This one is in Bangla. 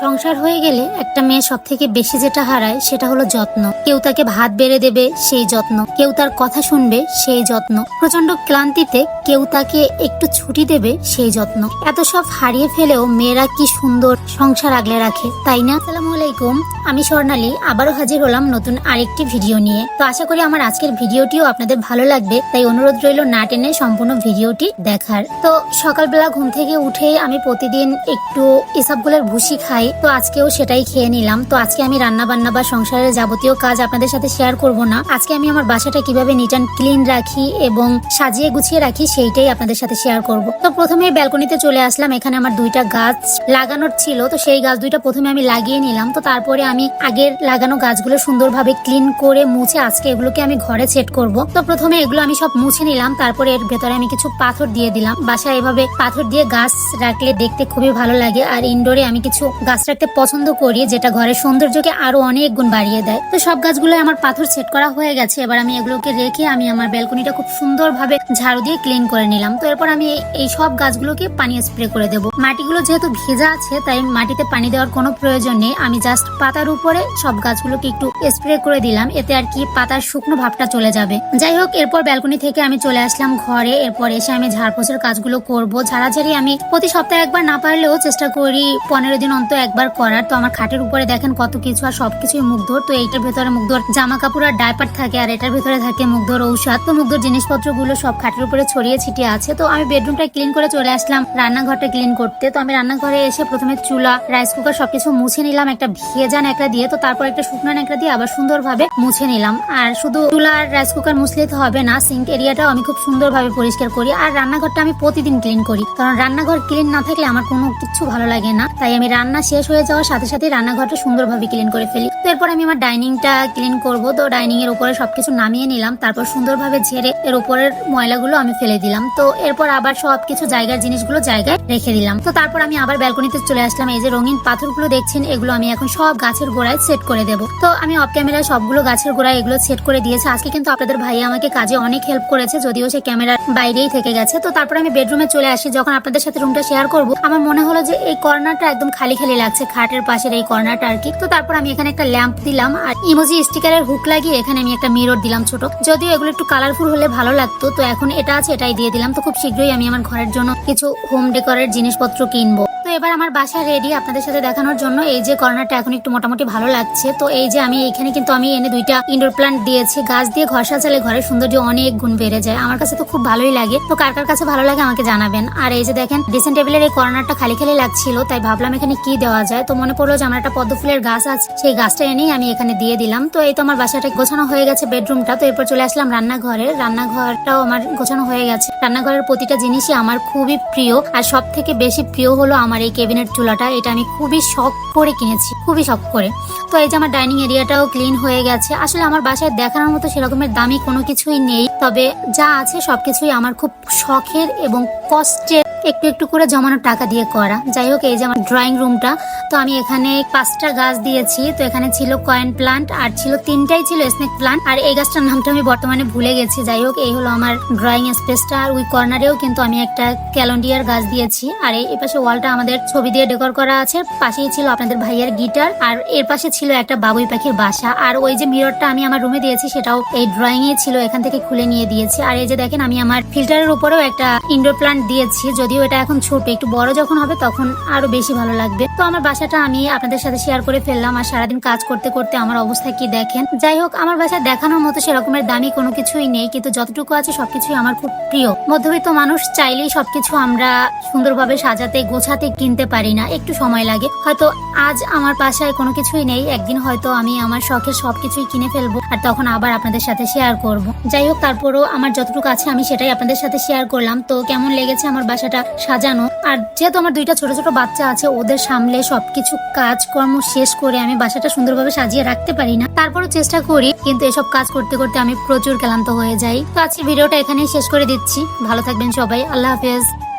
সংসার হয়ে গেলে একটা মেয়ে সব থেকে বেশি যেটা হারায় সেটা হলো যত্ন। কেউ তাকে ভাত বেড়ে দেবে, সেই যত্ন। কেউ তার কথা শুনবে, সেই যত্ন। প্রচণ্ড ক্লান্তিতে কেউ তাকে একটু ছুটি দেবে, সেই যত্ন। এত সব হারিয়ে ফেলেও মেয়েরা কি সুন্দর সংসার আগলে রাখে, তাই না? আসসালামু আলাইকুম, আমি স্বর্ণালী, আবারও হাজির হলাম নতুন আরেকটি ভিডিও নিয়ে। তো আশা করি আমার আজকের ভিডিওটিও আপনাদের ভালো লাগবে, তাই অনুরোধ রইল না টেনে সম্পূর্ণ ভিডিওটি দেখার। তো সকালবেলা ঘুম থেকে উঠে আমি প্রতিদিন একটু ইসাবগুলোর ভুসি খাই তো আজকেও সেটাই খেয়ে নিলাম। তো আজকে আমি রান্না বান্না বা সংসারের যাবতীয় কাজ আপনাদের সাথে শেয়ার করব না। আজকে আমি আমার বাসাটা কীভাবে নিট অ্যান্ড ক্লিন রাখি এবং সাজিয়ে গুছিয়ে রাখি সেইটাই আপনাদের সাথে শেয়ার করব। তো প্রথমে ব্যালকনিতে চলে আসলাম। এখানে আমার দুইটা গাছ লাগানোর ছিল। তো সেই গাছ দুইটা প্রথমে আমি লাগিয়ে নিলাম। তো তারপরে আমি আগের লাগানো গাছগুলো সুন্দরভাবে ক্লিন করে মুছে আজকে এগুলোকে আমি ঘরে সেট করব। তো প্রথমে এগুলো আমি সব মুছে নিলাম। তারপরে এর ভেতরে আমি কিছু পাথর দিয়ে দিলাম। বাসায় এভাবে পাথর দিয়ে গাছ রাখলে দেখতে খুবই ভালো লাগে। আর ইনডোরে আমি কিছু গাছ রাখতে পছন্দ করি, যেটা ঘরের সৌন্দর্যকে আরও অনেক গুণ বাড়িয়ে দেয়। তো সব গাছগুলো আমার পাথর সেট করা হয়ে গেছে। এবার আমি এগুলোকে রেখে আমি আমার ব্যালকনিটা খুব সুন্দরভাবে ঝাড়ু দিয়ে ক্লিন করে নিলাম। তো এরপর আমি এই- এই সব গাছগুলোকে পানি স্প্রে করে দেবো। মাটিগুলো যেহেতু ভেজা আছে, তাই মাটিতে পানি দেওয়ার কোনো প্রয়োজন নেই। আমি জাস্ট পাতার উপরে সব গাছগুলোকে একটু স্প্রে করে দিলাম। এতে আর কি পাতার শুকনো ভাবটা চলে যাবে। যাই হোক, এরপর ব্যালকনি থেকে আমি চলে আসলাম ঘরে। এরপর এসে আমি ঝাড়পোছের কাজগুলো করব। ঝাড়াঝাড়ি আমি প্রতি সপ্তাহে একবার না পারলেও চেষ্টা করি পনেরো দিন অন্তর একবার করার। তো আমার খাটের উপরে দেখেন কত কিছু আর সবকিছুই মুগ্ধর তো এইটার ভেতরে মুগ্ধর জামা কাপড় আর ডাইপার থাকে আর এটার ভেতরে থাকে মুগ্ধর ঔষধ। তো মুগ্ধর জিনিসপত্রগুলো সব খাটের উপরে ছড়িয়ে ছিটিয়ে আছে। তো আমি বেডরুমটা ক্লিন করে চলে আসলাম রান্নাঘরটা ক্লিন করতে। তো আমি রান্নাঘরে এসে প্রথমে চুলা রাইস কুকার সবকিছু মুছে নিলাম। একটা ভেজা ন্যাকড়া দিয়ে তো তারপর একটা শুকনো ন্যাকড়া দিয়ে আবার সুন্দরভাবে মুছে নিলাম। আর শুধু চুলা আর রাইস কুকার মুছলে তো হবে না সিঙ্ক এরিয়াটাও আমি খুব সুন্দরভাবে পরিষ্কার করি। আর রান্নাঘরটা আমি প্রতিদিন ক্লিন করি। কারণ রান্নাঘর ক্লিন না থাকলে আমার কোনো কিছু ভালো লাগে না। তাই আমি রান্না শেষ হয়ে যাওয়ার সাথে সাথে রান্নাঘরটা সুন্দরভাবে ক্লিন করে ফেলি। তো এরপর আমি আমার ডাইনিংটা ক্লিন করব। তো ডাইনিং এর উপরে সবকিছু নামিয়ে নিলাম। তারপর সুন্দরভাবে ঝেড়ে এর উপরের ময়লাগুলো আমি ফেলে দিলাম। তো এরপর আবার সবকিছু জায়গার জিনিসগুলো জায়গায় রেখে দিলাম। তো তারপর আমি আবার ব্যালকনিতে চলে আসলাম। এই যে রঙিন পাথরগুলো দেখছেন, এগুলো আমি এখন সব গাছের গোড়ায় সেট করে দেবো। তো আমি অফ ক্যামেরায় সবগুলো গাছের গোড়ায় এগুলো সেট করে দিয়েছে। আজকে কিন্তু আপনাদের ভাই আমাকে কাজে অনেক হেল্প করেছে, যদিও সে ক্যামেরার বাইরেই থেকে গেছে। তো তারপর আমি বেডরুমে চলে আসি। যখন আপনাদের সাথে রুমটা শেয়ার করব, আমার মনে হলো যে এই কর্নারটা একদম খালি খালি লাগছে খাটের পাশের এই কর্নারটা আর কি। তো তারপর আমি এখানে একটা ল্যাম্প দিলাম আর ইমোজি স্টিকারের হুক লাগিয়ে এখানে আমি একটা মিরর দিলাম ছোট। যদিও এগুলো একটু কালারফুল হলে ভালো লাগতো, তো এখন এটা আছে, এটাই দিয়ে দিলাম। তো খুব শীঘ্রই আমি আমার ঘরের জন্য কিছু হোম ডেকোরের জিনিসপত্র কিনবো। এবার আমার বাসা রেডি আপনাদের সাথে দেখানোর জন্য। এই যে কর্নারটা এখন একটু মোটামুটি ভালো লাগছে। তো এই যে আমি এখানে কিন্তু আমি এনে দুইটা ইনডোর প্লান্ট দিয়েছি। গাছ দিয়ে ঘর সাজালে ঘরের সৌন্দর্য অনেক গুণ বেড়ে যায়। আমার কাছে তো খুব ভালোই লাগে। তো কার কার কাছে ভালো লাগে আমাকে জানাবেন। আর এই যে দেখেন ড্রেসিং টেবিলের এই কর্নারটা খালি খালি লাগছিল, তাই ভাবলাম এখানে কি দেওয়া যায়? তো মনে পড়ল যে আমার একটা পদ্ম ফুলের গাছ আছে, সেই গাছটা এনেই আমি এখানে দিয়ে দিলাম। তো এই তো আমার বাসাটা গোছানো হয়ে গেছে বেডরুমটা তো এরপর চলে আসলাম রান্নাঘরে। রান্নাঘরটাও আমার গোছানো হয়ে গেছে। রান্নাঘরের প্রতিটা জিনিসই আমার খুবই প্রিয়। আর সব থেকে বেশি প্রিয় হলো আমার এই কেবিনের চুলাটা, এটা আমি খুবই শখ করে কিনেছি, খুবই শখ করে। তো এই যে আমার ডাইনিং এরিয়াটাও ক্লিন হয়ে গেছে। আসলে আমার বাসায় দেখানোর মতো সেরকমের দামি কোনো কিছুই নেই, তবে যা আছে সবকিছুই আমার খুব শখের এবং কষ্টের একটু একটু করে জমানো টাকা দিয়ে করা। যাই হোক, এই যে আমার ড্রয়িং রুমটা তো আমি এখানে পাঁচটা গাছ দিয়েছি। তো এখানে ছিল কয়েন প্লান্ট আর ছিল তিনটাই ছিল স্নেক প্লান্ট আর এই গাছটার নামটা আমি বর্তমানে ভুলে গেছি। যাই হোক, এই হলো আমার ড্রয়িং স্পেসটা আর ওই কর্নারেও কিন্তু আমি একটা ক্যালেন্ডিয়ার গাছ দিয়েছি। আর এই পাশে ওয়ালটা আমাদের ছবি দিয়ে ডেকোর করা আছে। পাশেই ছিল আপনাদের ভাইয়ের গিটার আর এর পাশে ছিল একটা বাবুই পাখির বাসা। আর ওই যে মিররটা আমি আমার রুমে দিয়েছি, সেটাও এই ড্রয়িং এ ছিল, এখান থেকে খুলে নিয়ে দিয়েছি। আর এই যে দেখেন, আমি আমার ফিল্টারের উপরেও একটা ইনডোর প্লান্ট দিয়েছি। যদিও এটা এখন ছোট, একটু বড় যখন হবে তখন আরও বেশি ভালো লাগবে। তো আমার বাসাটা আমি আপনাদের সাথে শেয়ার করে ফেললাম আর সারাদিন কাজ করতে করতে আমার অবস্থা কি দেখেন। যাই হোক, আমার বাসায় দেখানোর মতো সেরকমের দামি কোনো কিছুই নেই, কিন্তু যতটুকু আছে সবকিছুই আমার খুব প্রিয়। মধ্যবিত্ত মানুষ চাইলেই সবকিছু আমরা সুন্দরভাবে সাজাতে, গোছাতে কিনতে পারি না, একটু সময় লাগে। হয়তো আজ আমার বাসায় কোনো কিছুই নেই, একদিন হয়তো আমি আমার শখের সবকিছুই কিনে ফেলব আর তখন আবার আপনাদের সাথে শেয়ার করব। যাই হোক, তারপরও আমার যতটুকু আছে আমি সেটাই আপনাদের সাথে শেয়ার করলাম। তো কেমন লেগেছে আমার বাসাটা সাজানো। আর যেহেতু আমার দুইটা ছোট ছোট বাচ্চা আছে, ওদের সামলে সবকিছু কাজকর্ম শেষ করে আমি বাসাটা সুন্দরভাবে সাজিয়ে রাখতে পারি না। তারপরও চেষ্টা করি, কিন্তু এসব কাজ করতে করতে আমি প্রচুর ক্লান্ত হয়ে যাই। তো আজকে ভিডিওটা এখানেই শেষ করে দিচ্ছি। ভালো থাকবেন সবাই। আল্লাহ হাফেজ।